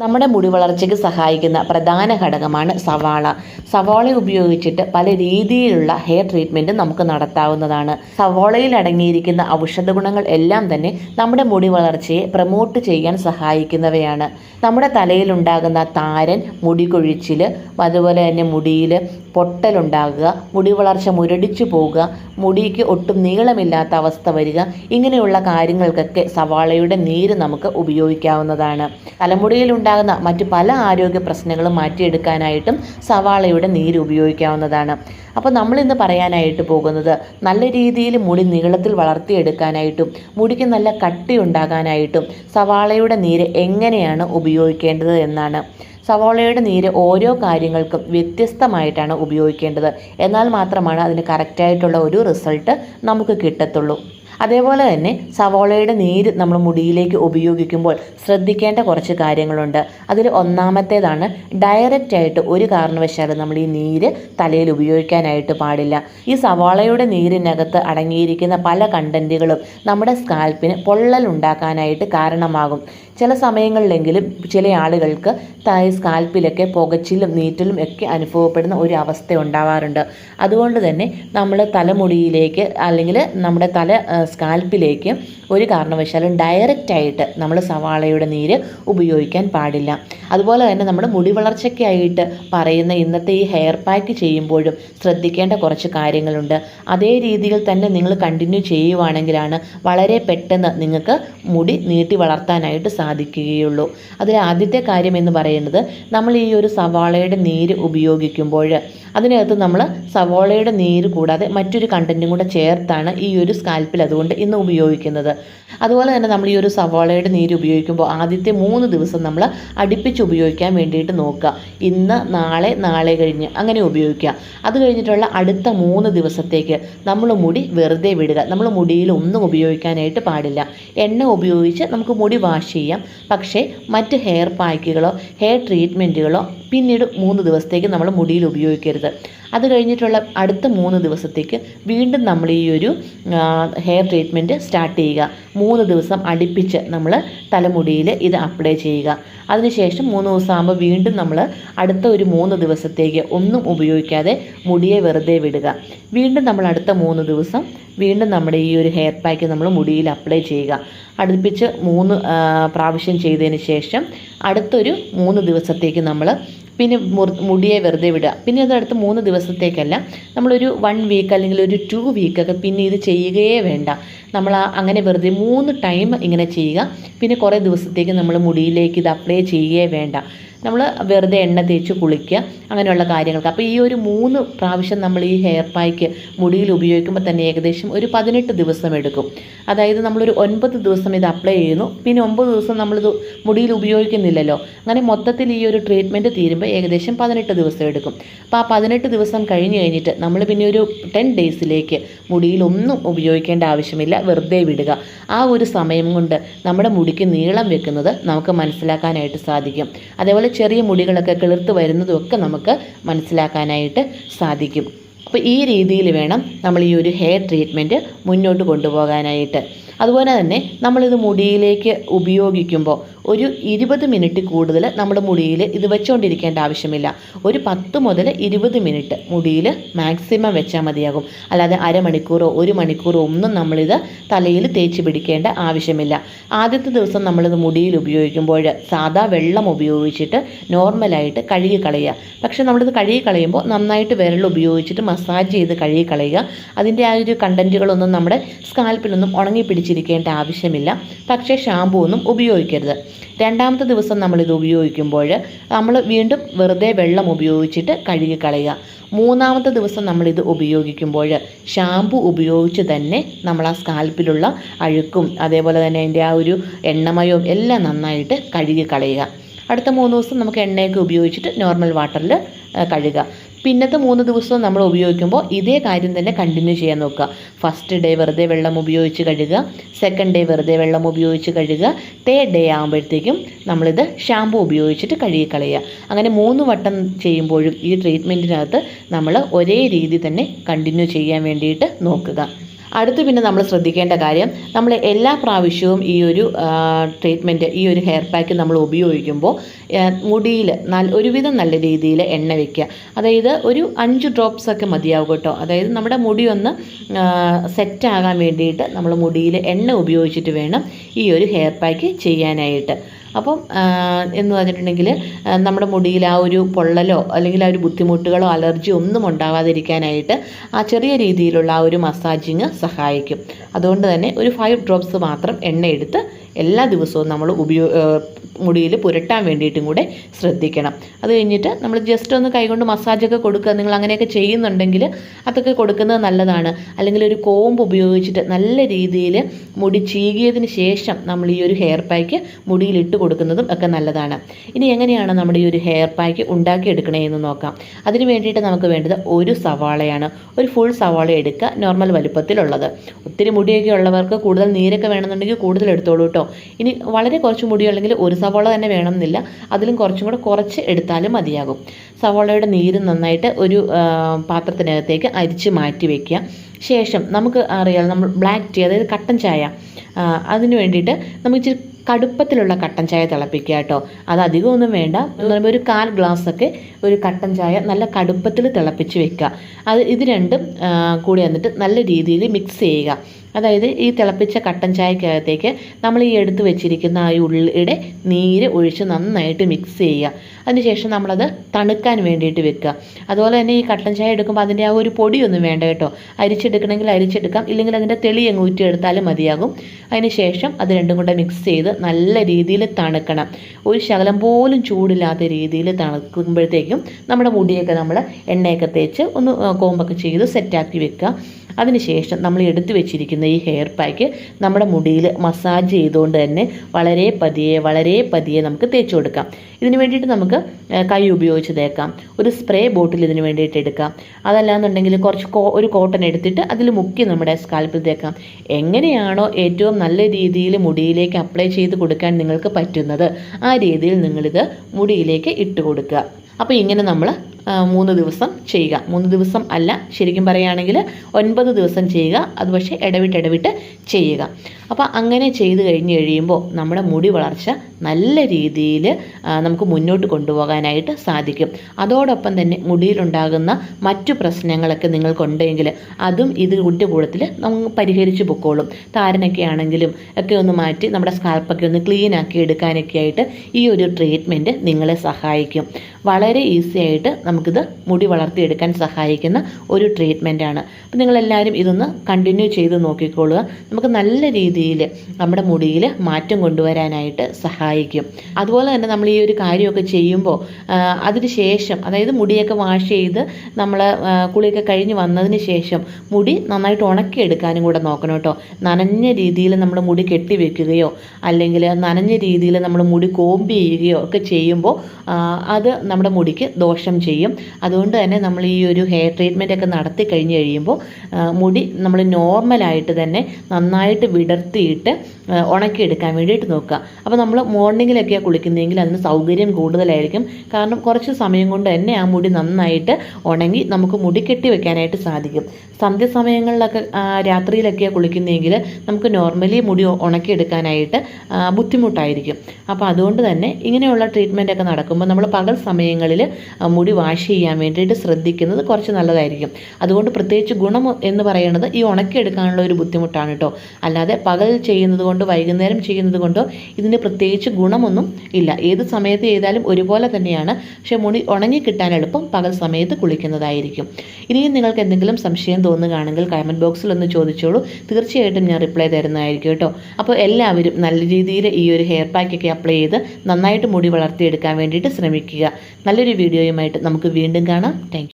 നമ്മുടെ മുടി വളർച്ചയ്ക്ക് സഹായിക്കുന്ന പ്രധാന ഘടകമാണ് സവാള. സവാള ഉപയോഗിച്ചിട്ട് പല രീതിയിലുള്ള ഹെയർ ട്രീറ്റ്മെന്റ് നമുക്ക് നടത്താവുന്നതാണ്. സവാളയിൽ അടങ്ങിയിരിക്കുന്ന ഔഷധ ഗുണങ്ങൾ എല്ലാം തന്നെ നമ്മുടെ മുടി വളർച്ചയെ പ്രമോട്ട് ചെയ്യാൻ സഹായിക്കുന്നവയാണ്. നമ്മുടെ തലയിലുണ്ടാകുന്ന താരൻ മുടി കൊഴിച്ചിൽ അതുപോലെ തന്നെ മുടിയിൽ പൊട്ടലുണ്ടാകുക മുടി വളർച്ച മുരടിച്ചു പോവുക മുടിക്ക് ഒട്ടും നീളമില്ലാത്ത അവസ്ഥ വരിക ഇങ്ങനെയുള്ള കാര്യങ്ങൾക്കൊക്കെ സവാളയുടെ നീര് നമുക്ക് ഉപയോഗിക്കാവുന്നതാണ്. തലമുടിയിൽ ഉണ്ടാകുന്ന മറ്റു പല ആരോഗ്യ പ്രശ്നങ്ങളും മാറ്റിയെടുക്കാനായിട്ടും സവാളയുടെ നീര് ഉപയോഗിക്കാവുന്നതാണ്. അപ്പോൾ നമ്മൾ നമ്മളിന്ന് പറയാനായിട്ട് പോകുന്നത് നല്ല രീതിയിൽ മുടി നീളത്തിൽ വളർത്തിയെടുക്കാനായിട്ടും മുടിക്ക് നല്ല കട്ടി ഉണ്ടാകാനായിട്ടും സവാളയുടെ നീര് എങ്ങനെയാണ് ഉപയോഗിക്കേണ്ടത് എന്നാണ്. സവാളയുടെ നീര് ഓരോ കാര്യങ്ങൾക്കും വ്യത്യസ്തമായിട്ടാണ് ഉപയോഗിക്കേണ്ടത്. എന്നാൽ മാത്രമാണ് അതിന് കറക്റ്റായിട്ടുള്ള ഒരു റിസൾട്ട് നമുക്ക് കിട്ടത്തുള്ളൂ. അതേപോലെ തന്നെ സവോളയുടെ നീര് നമ്മൾ മുടിയിലേക്ക് ഉപയോഗിക്കുമ്പോൾ ശ്രദ്ധിക്കേണ്ട കുറച്ച് കാര്യങ്ങളുണ്ട്. അതിൽ ഒന്നാമത്തേതാണ് ഡയറക്റ്റ് ആയിട്ട് ഒരു കാരണവശാലും നമ്മൾ ഈ നീര് തലയിൽ ഉപയോഗിക്കാനായിട്ട് പാടില്ല. ഈ സവാളയുടെ നീരിനകത്ത് അടങ്ങിയിരിക്കുന്ന പല കണ്ടന്റുകളും നമ്മുടെ സ്കാൽപ്പിന് പൊള്ളൽ ഉണ്ടാക്കാനായിട്ട് കാരണമാകും. ചില സമയങ്ങളിലെങ്കിലും ചില ആളുകൾക്ക് തായ് സ്കാൽപ്പിലൊക്കെ പുകച്ചിലും നീറ്റലും ഒക്കെ അനുഭവപ്പെടുന്ന ഒരു അവസ്ഥ ഉണ്ടാവാറുണ്ട്. അതുകൊണ്ട് തന്നെ നമ്മൾ തലമുടിയിലേക്ക് അല്ലെങ്കിൽ നമ്മുടെ തല സ്കാൽപ്പിലേക്ക് ഒരു കാരണവശാലും ഡയറക്റ്റായിട്ട് നമ്മൾ സവാളയുടെ നീര് ഉപയോഗിക്കാൻ പാടില്ല. അതുപോലെ തന്നെ നമ്മുടെ മുടി വളർച്ചയ്ക്കായിട്ട് പറയുന്ന ഇന്നത്തെ ഈ ഹെയർ പാക്ക് ചെയ്യുമ്പോഴും ശ്രദ്ധിക്കേണ്ട കുറച്ച് കാര്യങ്ങളുണ്ട്. അതേ രീതിയിൽ തന്നെ നിങ്ങൾ കണ്ടിന്യൂ ചെയ്യുവാണെങ്കിലാണ് വളരെ പെട്ടെന്ന് നിങ്ങൾക്ക് മുടി നീട്ടി വളർത്താനായിട്ട് സാധിക്കുകയുള്ളൂ. അതിൽ ആദ്യത്തെ കാര്യം എന്ന് പറയുന്നത് നമ്മൾ ഈ ഒരു സവാളയുടെ നീര് ഉപയോഗിക്കുമ്പോൾ അതിനകത്ത് നമ്മൾ സവാളയുടെ നീര് കൂടാതെ മറ്റൊരു കണ്ടന്റും കൂടെ ചേർത്താണ് ഈ ഒരു സ്കാൽപ്പിൽ അതുകൊണ്ട് ഇന്ന് ഉപയോഗിക്കുന്നത്. അതുപോലെ തന്നെ നമ്മൾ ഈ ഒരു സവാളയുടെ നീര് ഉപയോഗിക്കുമ്പോൾ ആദ്യത്തെ മൂന്ന് ദിവസം നമ്മൾ അടുപ്പിച്ച് ഉപയോഗിക്കാൻ വേണ്ടിയിട്ട് നോക്കുക. ഇന്ന് നാളെ നാളെ കഴിഞ്ഞ് അങ്ങനെ ഉപയോഗിക്കുക. അത് കഴിഞ്ഞിട്ടുള്ള അടുത്ത മൂന്ന് ദിവസത്തേക്ക് നമ്മൾ മുടി വെറുതെ വിടുക. നമ്മൾ മുടിയിൽ ഒന്നും ഉപയോഗിക്കാനായിട്ട് പാടില്ല. എണ്ണ ഉപയോഗിച്ച് നമുക്ക് മുടി വാഷ് ചെയ്യാം. പക്ഷേ മറ്റ് ഹെയർ പാക്കുകളോ ഹെയർ ട്രീറ്റ്മെന്റുകളോ പിന്നീട് മൂന്ന് ദിവസത്തേക്ക് നമ്മൾ മുടിയിൽ ഉപയോഗിക്കരുത്. അത് കഴിഞ്ഞിട്ടുള്ള അടുത്ത മൂന്ന് ദിവസത്തേക്ക് വീണ്ടും നമ്മൾ ഈ ഒരു ഹെയർ ട്രീറ്റ്മെന്റ് സ്റ്റാർട്ട് ചെയ്യുക. മൂന്ന് ദിവസം അടുപ്പിച്ച് നമ്മൾ തലമുടിയിൽ ഇത് അപ്ലൈ ചെയ്യുക. അതിനുശേഷം മൂന്ന് ദിവസം ആകുമ്പോൾ വീണ്ടും നമ്മൾ അടുത്ത ഒരു മൂന്ന് ദിവസത്തേക്ക് ഒന്നും ഉപയോഗിക്കാതെ മുടിയെ വെറുതെ വിടുക. വീണ്ടും നമ്മൾ അടുത്ത മൂന്ന് ദിവസം വീണ്ടും നമ്മുടെ ഈ ഒരു ഹെയർ പാക്ക് നമ്മൾ മുടിയിൽ അപ്ലൈ ചെയ്യുക. അടുപ്പിച്ച് മൂന്ന് പ്രാവശ്യം ചെയ്തതിന് ശേഷം അടുത്തൊരു മൂന്ന് ദിവസത്തേക്ക് നമ്മൾ പിന്നെ മുടിയെ വെറുതെ വിടുക. പിന്നെ അതടുത്ത് മൂന്ന് ദിവസത്തേക്കല്ല നമ്മളൊരു വൺ വീക്ക് അല്ലെങ്കിൽ ഒരു ടു വീക്കൊക്കെ പിന്നെ ഇത് ചെയ്യുകയേ വേണ്ട. നമ്മൾ അങ്ങനെ വെറുതെ മൂന്ന് ടൈം ഇങ്ങനെ ചെയ്യുക. പിന്നെ കുറേ ദിവസത്തേക്ക് നമ്മൾ മുടിയിലേക്ക് ഇത് അപ്ലൈ ചെയ്യുകയേ വേണ്ട. നമ്മൾ വെറുതെ എണ്ണ തേച്ച് കുളിക്കുക അങ്ങനെയുള്ള കാര്യങ്ങൾക്ക്. അപ്പോൾ ഈ ഒരു മൂന്ന് പ്രാവശ്യം നമ്മൾ ഈ ഹെയർ പായ്ക്ക് മുടിയിൽ ഉപയോഗിക്കുമ്പോൾ തന്നെ ഏകദേശം ഒരു പതിനെട്ട് ദിവസം എടുക്കും. അതായത് നമ്മളൊരു ഒൻപത് ദിവസം ഇത് അപ്ലൈ ചെയ്യുന്നു. പിന്നെ ഒമ്പത് ദിവസം നമ്മളിത് മുടിയിൽ ഉപയോഗിക്കുന്നില്ലല്ലോ. അങ്ങനെ മൊത്തത്തിൽ ഈ ഒരു ട്രീറ്റ്മെന്റ് തീരുമ്പോൾ ഏകദേശം പതിനെട്ട് ദിവസം എടുക്കും. അപ്പോൾ ആ പതിനെട്ട് ദിവസം കഴിഞ്ഞ് കഴിഞ്ഞിട്ട് നമ്മൾ പിന്നെ ഒരു ടെൻ ഡേയ്സിലേക്ക് മുടിയിൽ ഒന്നും ഉപയോഗിക്കേണ്ട ആവശ്യമില്ല. വെറുതെ വിടുക. ആ ഒരു സമയം കൊണ്ട് നമ്മുടെ മുടിക്ക് നീളം വെക്കുന്നത് നമുക്ക് മനസ്സിലാക്കാനായിട്ട് സാധിക്കും. അതേപോലെ ചെറിയ മുടികളൊക്കെ കിളിർത്ത് വരുന്നതും ഒക്കെ നമുക്ക് മനസ്സിലാക്കാനായിട്ട് സാധിക്കും. അപ്പോൾ ഈ രീതിയിൽ വേണം നമ്മൾ ഈ ഒരു ഹെയർ ട്രീറ്റ്മെന്റ് മുന്നോട്ട് കൊണ്ടുപോകാനായിട്ട്. അതുപോലെ തന്നെ നമ്മളിത് മുടിയിലേക്ക് ഉപയോഗിക്കുമ്പോൾ ഒരു ഇരുപത് മിനിറ്റ് കൂടുതൽ നമ്മുടെ മുടിയിൽ ഇത് വെച്ചുകൊണ്ടിരിക്കേണ്ട ആവശ്യമില്ല. ഒരു പത്ത് മുതൽ ഇരുപത് മിനിറ്റ് മുടിയിൽ മാക്സിമം വെച്ചാൽ മതിയാകും. അല്ലാതെ അരമണിക്കൂറോ ഒരു മണിക്കൂറോ ഒന്നും നമ്മളിത് തലയിൽ തേച്ച് പിടിക്കേണ്ട ആവശ്യമില്ല. ആദ്യത്തെ ദിവസം നമ്മളിത് മുടിയിൽ ഉപയോഗിക്കുമ്പോൾ സാധാ വെള്ളം ഉപയോഗിച്ചിട്ട് നോർമലായിട്ട് കഴുകി കളയുക. പക്ഷെ നമ്മളിത് കഴുകി കളയുമ്പോൾ നന്നായിട്ട് വിരൽ ഉപയോഗിച്ചിട്ട് മസാജ് ചെയ്ത് കഴുകി കളയുക. അതിന്റെ ആ ഒരു കണ്ടന്റുകളൊന്നും നമ്മുടെ സ്കാൽപ്പിലൊന്നും ഉണങ്ങി പിടിച്ചിരിക്കേണ്ട ആവശ്യമില്ല. പക്ഷേ ഷാമ്പു ഒന്നും ഉപയോഗിക്കരുത്. രണ്ടാമത്തെ ദിവസം നമ്മളിത് ഉപയോഗിക്കുമ്പോൾ നമ്മൾ വീണ്ടും വെറുതെ വെള്ളം ഉപയോഗിച്ചിട്ട് കഴുകി കളയുക. മൂന്നാമത്തെ ദിവസം നമ്മളിത് ഉപയോഗിക്കുമ്പോൾ ഷാമ്പു ഉപയോഗിച്ച് തന്നെ നമ്മൾ ആ സ്കാൽപ്പിലുള്ള അഴുക്കും അതേപോലെ തന്നെ അതിന്റെ ആ ഒരു എണ്ണമയവും എല്ലാം നന്നായിട്ട് കഴുകി കളയുക. അടുത്ത മൂന്ന് ദിവസം നമുക്ക് എണ്ണയൊക്കെ ഉപയോഗിച്ചിട്ട് നോർമൽ വാട്ടറിൽ കഴുകുക. പിന്നത്തെ മൂന്ന് ദിവസവും നമ്മൾ ഉപയോഗിക്കുമ്പോൾ ഇതേ കാര്യം തന്നെ കണ്ടിന്യൂ ചെയ്യാൻ നോക്കുക. ഫസ്റ്റ് ഡേ വെറുതെ വെള്ളം ഉപയോഗിച്ച് കഴുകുക. സെക്കൻഡ് ഡേ വെറുതെ വെള്ളം ഉപയോഗിച്ച് കഴുകുക. തേർഡ് ഡേ ആകുമ്പോഴത്തേക്കും നമ്മളിത് ഷാമ്പു ഉപയോഗിച്ചിട്ട് കഴുകി കളയുക അങ്ങനെ മൂന്ന് വട്ടം ചെയ്യുമ്പോഴും ഈ ട്രീറ്റ്മെന്റിനകത്ത് നമ്മൾ ഒരേ രീതി തന്നെ കണ്ടിന്യൂ ചെയ്യാൻ വേണ്ടിയിട്ട് നോക്കുക. അടുത്ത് പിന്നെ നമ്മൾ ശ്രദ്ധിക്കേണ്ട കാര്യം നമ്മൾ എല്ലാ പ്രാവശ്യവും ഈ ഒരു ട്രീറ്റ്മെന്റ് ഈ ഒരു ഹെയർ പാക്ക് നമ്മൾ ഉപയോഗിക്കുമ്പോൾ മുടിയിൽ നല്ല ഒരുവിധം നല്ല രീതിയിൽ എണ്ണ വയ്ക്കുക അതായത് ഒരു അഞ്ച് ഡ്രോപ്സ് ഒക്കെ മതിയാവും കേട്ടോ. അതായത് നമ്മുടെ മുടി ഒന്ന് സെറ്റ് ആകാൻ വേണ്ടിയിട്ട് നമ്മൾ മുടിയിൽ എണ്ണ ഉപയോഗിച്ചിട്ട് വേണം ഈ ഒരു ഹെയർ പാക്ക് ചെയ്യാനായിട്ട്. അപ്പം എന്ന് പറഞ്ഞിട്ടുണ്ടെങ്കിൽ നമ്മുടെ മുടിയിൽ ആ ഒരു പൊള്ളലോ അല്ലെങ്കിൽ ആ ഒരു ബുദ്ധിമുട്ടുകളോ അലർജിയോ ഒന്നും ഉണ്ടാവാതിരിക്കാനായിട്ട് ആ ചെറിയ രീതിയിലുള്ള ആ ഒരു മസാജിങ് സഹായിക്കും. അതുകൊണ്ട് തന്നെ ഒരു ഫൈവ് ഡ്രോപ്സ് മാത്രം എണ്ണ എടുത്ത് എല്ലാ ദിവസവും നമ്മൾ ഉപയോ മുടിയിൽ പുരട്ടാൻ വേണ്ടിയിട്ടും കൂടെ ശ്രദ്ധിക്കണം. അത് കഴിഞ്ഞിട്ട് നമ്മൾ ജസ്റ്റ് ഒന്ന് കൈകൊണ്ട് മസാജൊക്കെ കൊടുക്കുക. നിങ്ങൾ അങ്ങനെയൊക്കെ ചെയ്യുന്നുണ്ടെങ്കിൽ അതൊക്കെ കൊടുക്കുന്നത് നല്ലതാണ്. അല്ലെങ്കിൽ ഒരു കോമ്പ് ഉപയോഗിച്ചിട്ട് നല്ല രീതിയിൽ മുടി ചീകിയതിന് ശേഷം നമ്മൾ ഈ ഒരു ഹെയർ പാക്ക് മുടിയിൽ ഇട്ട് കൊടുക്കുന്നതും ഒക്കെ നല്ലതാണ്. ഇനി എങ്ങനെയാണ് നമ്മുടെ ഈ ഒരു ഹെയർ പാക്ക് ഉണ്ടാക്കിയെടുക്കണേ എന്ന് നോക്കാം. അതിന് വേണ്ടിയിട്ട് നമുക്ക് വേണ്ടത് ഒരു സവാളയാണ്. ഒരു ഫുൾ സവാള എടുക്കുക നോർമൽ വലുപ്പത്തിലുള്ളത്. ഒത്തിരി മുടിയൊക്കെ ഉള്ളവർക്ക് കൂടുതൽ നീരൊക്കെ വേണമെന്നുണ്ടെങ്കിൽ കൂടുതൽ എടുത്തോളൂ കേട്ടോ. ഇനി വളരെ കുറച്ച് മുടിയുണ്ടെങ്കിൽ ഒരു സവാള തന്നെ വേണമെന്നില്ല. അതിലും കുറച്ചും കൂടെ കുറച്ച് എടുത്താലും മതിയാകും. സവാളയുടെ നീര് നന്നായിട്ട് ഒരു പാത്രത്തിനകത്തേക്ക് അരിച്ച് മാറ്റി വയ്ക്കുക ശേഷം നമുക്ക് അറിയാം നമ്മൾ ബ്ലാക്ക് ടീ അതായത് കട്ടൻ ചായ അതിന് വേണ്ടിയിട്ട് നമുക്ക് ഇച്ചിരി കടുപ്പത്തിലുള്ള കട്ടൻ ചായ തിളപ്പിക്കുക കേട്ടോ. അത് അധികമൊന്നും വേണ്ട. എന്ന് പറയുമ്പോൾ ഒരു കാൽ ഗ്ലാസ് ഒക്കെ ഒരു കട്ടൻ ചായ നല്ല കടുപ്പത്തിൽ തിളപ്പിച്ച് വെക്കുക. അത് ഇത് രണ്ടും കൂടി വന്നിട്ട് നല്ല രീതിയിൽ മിക്സ് ചെയ്യുക. അതായത് ഈ തിളപ്പിച്ച കട്ടൻ ചായക്കകത്തേക്ക് നമ്മൾ ഈ എടുത്ത് വെച്ചിരിക്കുന്ന ആ ഉള്ളിയുടെ നീര് ഒഴിച്ച് നന്നായിട്ട് മിക്സ് ചെയ്യുക. അതിനുശേഷം നമ്മളത് തണുക്കാൻ വേണ്ടിയിട്ട് വെക്കുക. അതുപോലെ തന്നെ ഈ കട്ടൻ ചായ എടുക്കുമ്പോൾ അതിന്റെ ആ ഒരു പൊടിയൊന്നും വേണ്ട കേട്ടോ. അരിച്ചെടുക്കണമെങ്കിൽ അരിച്ചെടുക്കാം. ഇല്ലെങ്കിൽ അതിന്റെ തെളി അങ്ങ് ഊറ്റിയെടുത്താലും മതിയാകും. അതിനുശേഷം അത് രണ്ടും കൂടെ മിക്സ് ചെയ്ത് നല്ല രീതിയിൽ തണുക്കണം. ഒരു ശകലം പോലും ചൂടില്ലാത്ത രീതിയിൽ തണുക്കുമ്പോഴത്തേക്കും നമ്മുടെ മുടിയൊക്കെ നമ്മൾ എണ്ണയൊക്കെ തേച്ച് ഒന്ന് കോമ്പൊക്കെ ചെയ്ത് സെറ്റാക്കി വെക്കുക. അതിനുശേഷം നമ്മൾ എടുത്തു വെച്ചിരിക്കുന്ന ഈ ഹെയർ പാക്ക് നമ്മുടെ മുടിയിൽ മസാജ് ചെയ്തുകൊണ്ട് തന്നെ വളരെ പതിയെ വളരെ പതിയെ നമുക്ക് തേച്ചു കൊടുക്കാം. ഇതിന് വേണ്ടിയിട്ട് നമുക്ക് കൈ ഉപയോഗിച്ച് തേക്കാം. ഒരു സ്പ്രേ ബോട്ടിൽ ഇതിന് വേണ്ടിയിട്ട് എടുക്കാം. അതല്ലാന്നുണ്ടെങ്കിൽ കുറച്ച് ഒരു കോട്ടൺ എടുത്തിട്ട് അതിൽ മുക്കി നമ്മുടെ സ്കാൽപ്പിൽ തേക്കാം. എങ്ങനെയാണോ ഏറ്റവും നല്ല രീതിയിൽ മുടിയിലേക്ക് അപ്ലൈ ചെയ്ത് കൊടുക്കാൻ നിങ്ങൾക്ക് പറ്റുന്നത് ആ രീതിയിൽ നിങ്ങളിത് മുടിയിലേക്ക് ഇട്ട് കൊടുക്കുക. അപ്പോൾ ഇങ്ങനെ നമ്മൾ മൂന്ന് ദിവസം ചെയ്യുക. മൂന്ന് ദിവസം അല്ല ശരിക്കും പറയുകയാണെങ്കിൽ ഒൻപത് ദിവസം ചെയ്യുക. അത് പക്ഷേ ഇടവിട്ട് ഇടവിട്ട് ചെയ്യുക. അപ്പോൾ അങ്ങനെ ചെയ്തു കഴിഞ്ഞ് കഴിയുമ്പോൾ നമ്മുടെ മുടി വളർച്ച നല്ല രീതിയിൽ നമുക്ക് മുന്നോട്ട് കൊണ്ടുപോകാനായിട്ട് സാധിക്കും. അതോടൊപ്പം തന്നെ മുടിയിലുണ്ടാകുന്ന മറ്റു പ്രശ്നങ്ങളൊക്കെ നിങ്ങൾക്കുണ്ടെങ്കിൽ അതും ഇത് കൂട്ടി കൂടത്തിൽ നമുക്ക് പരിഹരിച്ച് പൊക്കോളും. താരനൊക്കെ ആണെങ്കിലും ഒക്കെ ഒന്ന് മാറ്റി നമ്മുടെ സ്കാൽപ്പൊക്കെ ഒന്ന് ക്ലീൻ ആക്കി എടുക്കാനൊക്കെ ആയിട്ട് ഈ ഒരു ട്രീറ്റ്മെന്റ് നിങ്ങളെ സഹായിക്കും. വളരെ ഈസി ആയിട്ട് നമുക്കിത് മുടി വളർത്തിയെടുക്കാൻ സഹായിക്കുന്ന ഒരു ട്രീറ്റ്മെന്റാണ് അപ്പോൾ നിങ്ങളെല്ലാവരും ഇതൊന്ന് കണ്ടിന്യൂ ചെയ്ത് നോക്കിക്കൊള്ളുക നമുക്ക് നല്ല രീതിയിൽ നമ്മുടെ മുടിയിൽ മാറ്റം കൊണ്ടുവരാനായിട്ട് സഹായിക്കും. അതുപോലെ തന്നെ നമ്മൾ ഈ ഒരു കാര്യമൊക്കെ ചെയ്യുമ്പോൾ അതിന് ശേഷം അതായത് മുടിയൊക്കെ വാഷ് ചെയ്ത് നമ്മൾ കുളിയൊക്കെ കഴിഞ്ഞ് വന്നതിന് ശേഷം മുടി നന്നായിട്ട് ഉണക്കിയെടുക്കാനും കൂടെ നോക്കണം കേട്ടോ. നനഞ്ഞ രീതിയിൽ നമ്മൾ മുടി കെട്ടിവെക്കുകയോ അല്ലെങ്കിൽ നനഞ്ഞ രീതിയിൽ നമ്മൾ മുടി കോമ്പ് ചെയ്യുകയോ ഒക്കെ ചെയ്യുമ്പോൾ അത് നമ്മുടെ മുടിക്ക് ദോഷം ചെയ്യും. അതുകൊണ്ട് തന്നെ നമ്മൾ ഈ ഒരു ഹെയർ ട്രീറ്റ്മെന്റ് ഒക്കെ നടത്തി കഴിഞ്ഞ് കഴിയുമ്പോൾ മുടി നമ്മൾ നോർമലായിട്ട് തന്നെ നന്നായിട്ട് വിടർത്തിയിട്ട് ആ, ഉണക്കിയെടുക്കാൻ വേണ്ടിയിട്ട് നോക്കുക. അപ്പോൾ നമ്മൾ മോർണിംഗിലൊക്കെയാണ് കുളിക്കുന്നതെങ്കിൽ അതിന് സൗകര്യം കൂടുതലായിരിക്കും. കാരണം കുറച്ച് സമയം കൊണ്ട് തന്നെ ആ മുടി നന്നായിട്ട് ഉണങ്ങി നമുക്ക് മുടി കെട്ടി വെക്കാനായിട്ട് സാധിക്കും. സന്ധ്യസമയങ്ങളിലൊക്കെ രാത്രിയിലൊക്കെയാണ് കുളിക്കുന്നതെങ്കിൽ നമുക്ക് നോർമലി മുടി ഉണക്കിയെടുക്കാനായിട്ട് ബുദ്ധിമുട്ടായിരിക്കും. അപ്പോൾ അതുകൊണ്ട് തന്നെ ഇങ്ങനെയുള്ള ട്രീറ്റ്മെന്റ് ഒക്കെ നടക്കുമ്പോൾ നമ്മൾ പകൽ സമയങ്ങളിൽ മുടി വാഷ് ചെയ്യാൻ വേണ്ടിയിട്ട് ശ്രദ്ധിക്കുന്നത് കുറച്ച് നല്ലതായിരിക്കും. അതുകൊണ്ട് പ്രത്യേകിച്ച് ഗുണം എന്ന് പറയുന്നത് ഈ ഉണക്കിയെടുക്കാനുള്ള ഒരു ബുദ്ധിമുട്ടാണ് കേട്ടോ. അല്ലാതെ പകൽ ചെയ്യുന്നത് കൊണ്ടോ വൈകുന്നേരം ചെയ്യുന്നത് കൊണ്ടോ ഇതിന് പ്രത്യേകിച്ച് ഗുണമൊന്നും ഇല്ല. ഏത് സമയത്ത് ചെയ്താലും ഒരുപോലെ തന്നെയാണ്. പക്ഷേ മുടി ഉണങ്ങി കിട്ടാൻ എളുപ്പം പകൽ സമയത്ത് കുളിക്കുന്നതായിരിക്കും. ഇനിയും നിങ്ങൾക്ക് എന്തെങ്കിലും സംശയം തോന്നുകയാണെങ്കിൽ കമന്റ് ബോക്സിൽ ഒന്ന് ചോദിച്ചോളൂ. തീർച്ചയായിട്ടും ഞാൻ റിപ്ലൈ തരുന്നതായിരിക്കും കേട്ടോ. അപ്പോൾ എല്ലാവരും നല്ല രീതിയിൽ ഈ ഒരു ഹെയർ പാക്കൊക്കെ അപ്ലൈ ചെയ്ത് നന്നായിട്ട് മുടി വളർത്തിയെടുക്കാൻ വേണ്ടിയിട്ട് ശ്രമിക്കുക. നല്ലൊരു വീഡിയോയുമായിട്ട് നമുക്ക് വീണ്ടും കാണാം. താങ്ക്